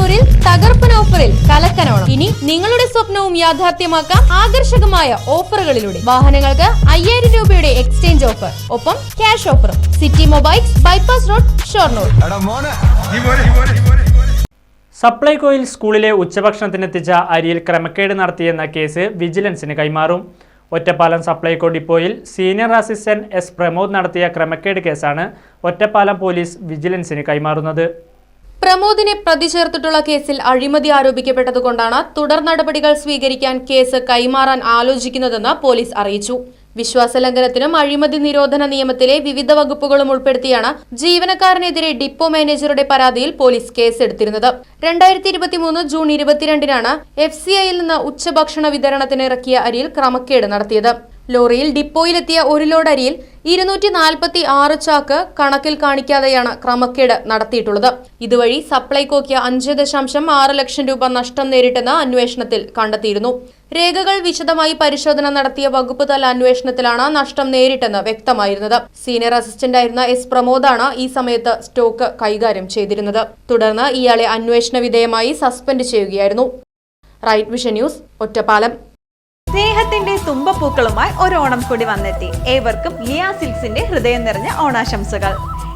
ഷൊർണൂരിൽ തകർപ്പൻ ഓഫറിൽ കലക്കനോണം. ഇനി നിങ്ങളുടെ സ്വപ്നവും യാഥാർത്ഥ്യമാക്കാം ആകർഷകമായ ഓഫറുകളിലൂടെ. വാഹനങ്ങൾക്ക് അയ്യായിരം രൂപയുടെ എക്സ്ചേഞ്ച് ഓഫർ. ഒപ്പം ക്യാഷ് ഓഫറും. City mobiles bypass road Shoranur. സപ്ലൈകോയിൽ സ്കൂളിലെ ഉച്ചഭക്ഷണത്തിനെത്തിച്ച അരിയിൽ ക്രമക്കേട് നടത്തിയെന്ന കേസ് വിജിലൻസിന് കൈമാറും. ഒറ്റപ്പാലം സപ്ലൈകോ ഡിപ്പോയിൽ സീനിയർ അസിസ്റ്റന്റ് എസ് പ്രമോദ് നടത്തിയ ക്രമക്കേട് കേസാണ് ഒറ്റപ്പാലം പോലീസ് വിജിലൻസിന് കൈമാറുന്നത്. പ്രമോദിനെ പ്രതി ചേർത്തിട്ടുള്ള കേസിൽ അഴിമതി ആരോപിക്കപ്പെട്ടതുകൊണ്ടാണ് തുടർ നടപടികൾ സ്വീകരിക്കാൻ കേസ് കൈമാറാൻ ആലോചിക്കുന്നതെന്ന് പോലീസ് അറിയിച്ചു. വിശ്വാസലംഘനത്തിനും അഴിമതി നിരോധന നിയമത്തിലെ വിവിധ വകുപ്പുകളും ഉൾപ്പെടുത്തിയാണ് ജീവനക്കാരനെതിരെ ഡിപ്പോ മാനേജറുടെ പരാതിയിൽ പോലീസ് കേസെടുത്തിരുന്നത്. രണ്ടായിരത്തി ഇരുപത്തിമൂന്ന് ജൂൺ ഇരുപത്തിരണ്ടിനാണ് എഫ് സി ഐയിൽ നിന്ന് ഉച്ചഭക്ഷണ വിതരണത്തിന് ഇറക്കിയ അരിയിൽ ക്രമക്കേട് നടത്തിയത്. ലോറിയിൽ ഡിപ്പോയിലെത്തിയ ഒരു ലോഡ് അരിയിൽ ഇരുന്നൂറ്റി നാൽപ്പത്തി ആറ് ചാക്ക് കണക്കിൽ കാണിക്കാതെയാണ് ക്രമക്കേട് നടത്തിയിട്ടുള്ളത്. ഇതുവഴി സപ്ലൈകോയ്ക്ക് അഞ്ച് ദശാംശം ആറ് ലക്ഷം രൂപ നഷ്ടം നേരിട്ടെന്ന് അന്വേഷണത്തിൽ കണ്ടെത്തിയിരുന്നു. രേഖകൾ വിശദമായി പരിശോധന നടത്തിയ വകുപ്പ് തല അന്വേഷണത്തിലാണ് നഷ്ടം നേരിട്ടെന്ന് വ്യക്തമായിരുന്നത്. സീനിയർ അസിസ്റ്റന്റായിരുന്ന എസ് പ്രമോദാണ് ഈ സമയത്ത് സ്റ്റോക്ക് കൈകാര്യം ചെയ്തിരുന്നത്. തുടർന്ന് ഇയാളെ അന്വേഷണ വിധേയമായി സസ്പെൻഡ് ചെയ്യുകയായിരുന്നു. Right vision news Ottapalam. സ്നേഹത്തിന്റെ തുമ്പപ്പൂക്കളുമായി ഒരു ഓണം കൂടി വന്നെത്തി. ഏവർക്കും ലിയാ സിൽസിന്റെ ഹൃദയം നിറഞ്ഞ ഓണാശംസകൾ.